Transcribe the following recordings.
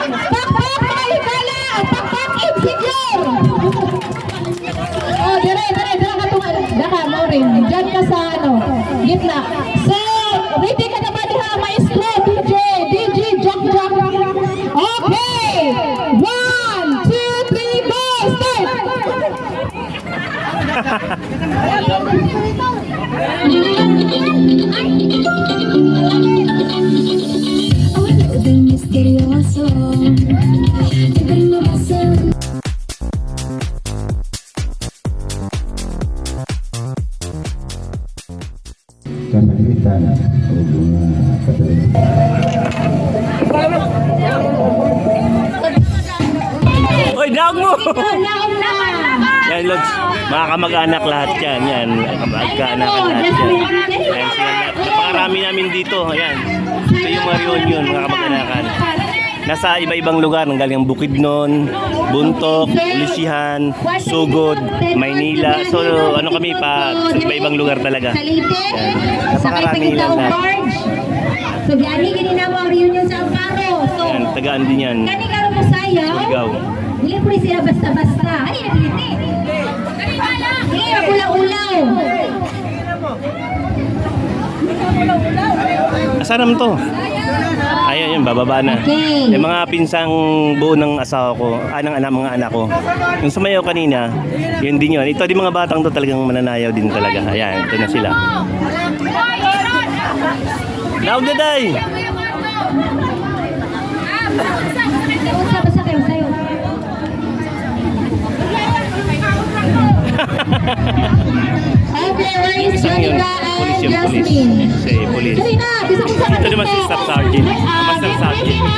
Oh, my God. Daog mo! Yan, Lods. Mga kamag-anak lahat yan. Yan, kamag-anak lahat yan. Yan, sila lahat. Napakarami namin dito. Ayan. Ito yung mga reunion, mga kamag-anakan. Nasa iba-ibang lugar, galing Bukidnon, Buntok, Ulisihan, Sugod, Maynila. So, ano kami pa, sa iba-ibang lugar talaga. Yan. Napakarami lang barge. So, gani gini na mo reunion sa Amparo. So, Yan, tagaan din yan. gani karon mo. Dili po rin sila basta-basta. Ay, napiliti. Dili na ulaw-ulaw. Asan naman to? Ayun yun, bababa na. Okay. Yung mga pinsang buo ng asawa ko, ah, ng anak, mga anak ko. Yung sumayaw kanina, yun din yun. Ito din mga batang to talagang mananayaw din talaga. Ayan, ito na sila. Loud na day! Isang yun, and yung pulis. Jasmine? Si pulis. Dali na, bisa ko sa Ito naman si Staff Sergeant. Master Sergeant.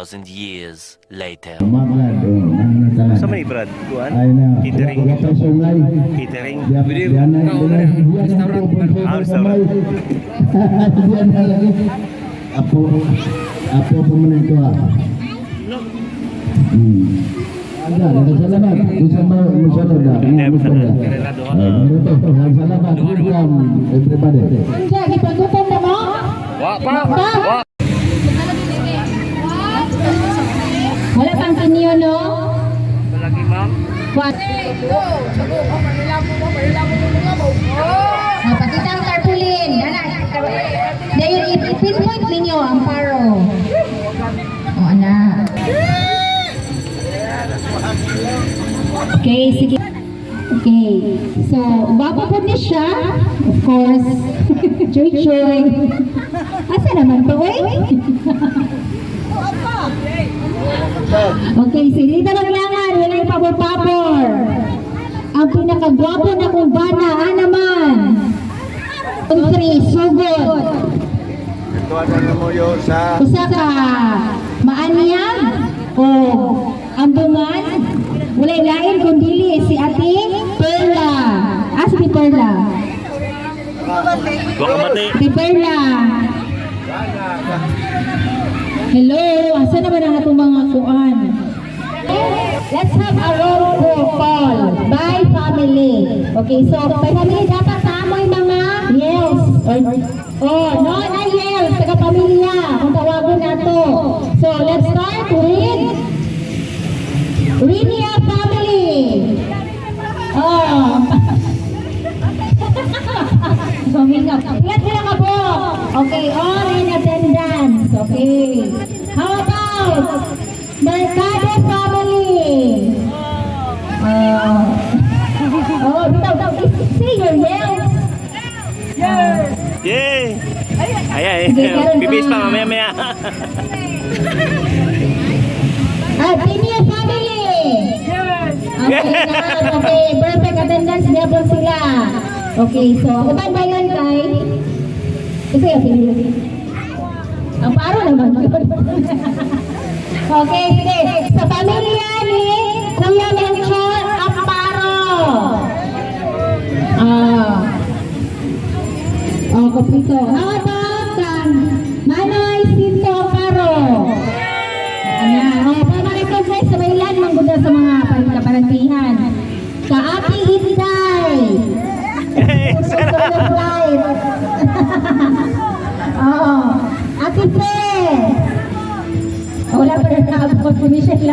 2,000 years later. Mamad o mga tanan. Sa may Brad? Kuan? Ay na. Catering. Wala pa sungay. Catering. Diyan diyan na diyan na po po Ah, po restaurant. kamay. Diyan na lagi. Apo apo po mo nito ah. Hmm. Ada, nagkasalamat. Isa mo mo sa loda. Mo sa loda. Salamat. Welcome everybody. Anja, gipagutom na mo? Wa pa! Wala pang kinyo, no? Malagi ma'am. What? Oh, pakita ang tarpaulin. Dana. Dayon, i-pinpoint ninyo ang paro. O, ana. Okay, sige. Okay. So, baba po niya siya. Of course. Choy choy. Asa naman to, eh? Okay, sige. Dito lang langan. Wala yung pabor-pabor. Ang pinakagwapo na kong bana, ah naman. Ang three, sugod. Usa ka, maanyag o ambungan. Wala lain kundi si ate Perla. Ah, si Perla. Wa ka mati. Si Perla. Hello, asa naman ang atong mga kuan? Let's have a roll call by family. Okay, so by family dapat tama yung mga yes. Or, oh, no na yes, taga pamilya. Kung tawagon na to. So let's start with Rinia family. Oh. Huminga. Ingat sila ka po. Okay, all in attendance. Okay. How about Mercado family? Uh, oh, bitaw, bitaw. Say your yes. Yay! Ayan, Sige, karon bibis pa na. mamaya maya. Ah, Pinia family. Okay, na. Okay, perfect attendance level sila. Okay, so ako ba ba yun kay? Kasi yung ang paro naman okay, sige. Sa pamilya ni Kuya Menchon Amparo. Ah. Oh, kapito. Ah,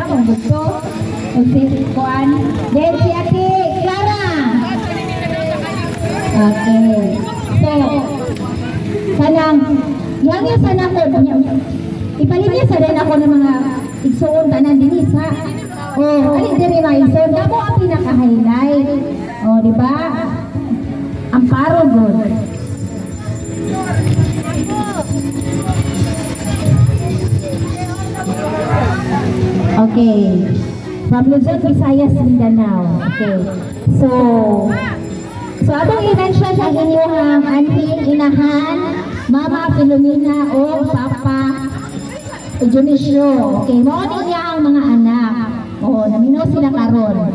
dito. O si Kuan. Then si Ate Clara. Okay. So, kanang, yang yung sana ko, ipalit niya sa rin ako ng mga igsoon tanan din sa. Oh, ali din mga igsoon. Damo ang pinaka-highlight. Oh, di ba? Amparo good. Okay. From Luzon, Visayas, Mindanao. Okay. So, so atong i-mention sa inyong auntie, inahan, Mama Filomena o Papa Dionisio. Okay, mo niya ang mga anak. Oo, namino sila karon.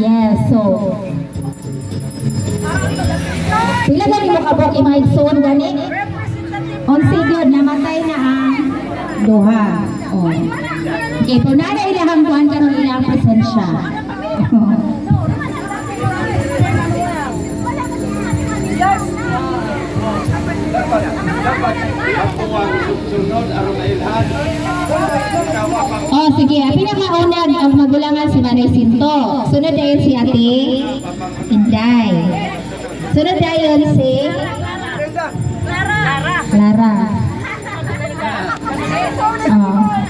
Yes, so Pila gani mo kabok imay son gani? On good namatay na ang duha. Oh. Okay, kung na ilahang kuhan karon ilang presensya. Oh, sige. Pinakaunag ang magulangan si Manay Sinto. Sunod dahil si Ate Inday. Sunod dahil si Clara. Clara. Oh.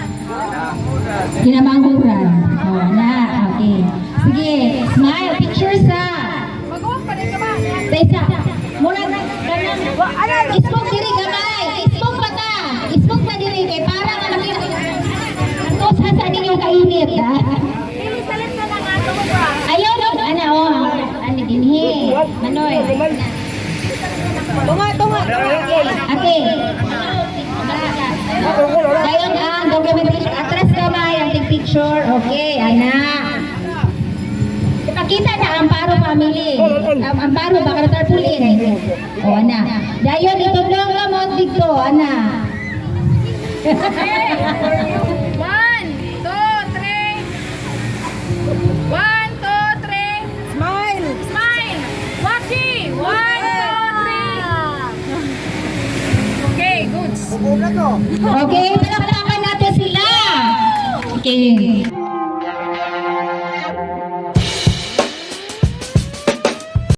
Kinamanghuran. Oh, na. Okay. Sige. Smile. Picture sa. Tesa. Muna na. Ganyan. Ismok diri gamay. Ismok pa ta. Ismok pa diri. Kay parang ano yun. Ito sa sa ninyo kainit. Ha? Ayaw no. Ano oh. Ano dinhi. Manoy. Tunga, tunga. Ate. Dayon ang documentation. Atras kamay ang picture. Okay, ana. Ipakita na ang Amparo family. Ang Amparo baka na tarpulin. O ana. Dayon itudlong ka mo dito, ana. One, two, three. One, two, three. Smile. Smile. Washi. One, two, three. Okay, good. Okay, palakpakan natin sila. Okay.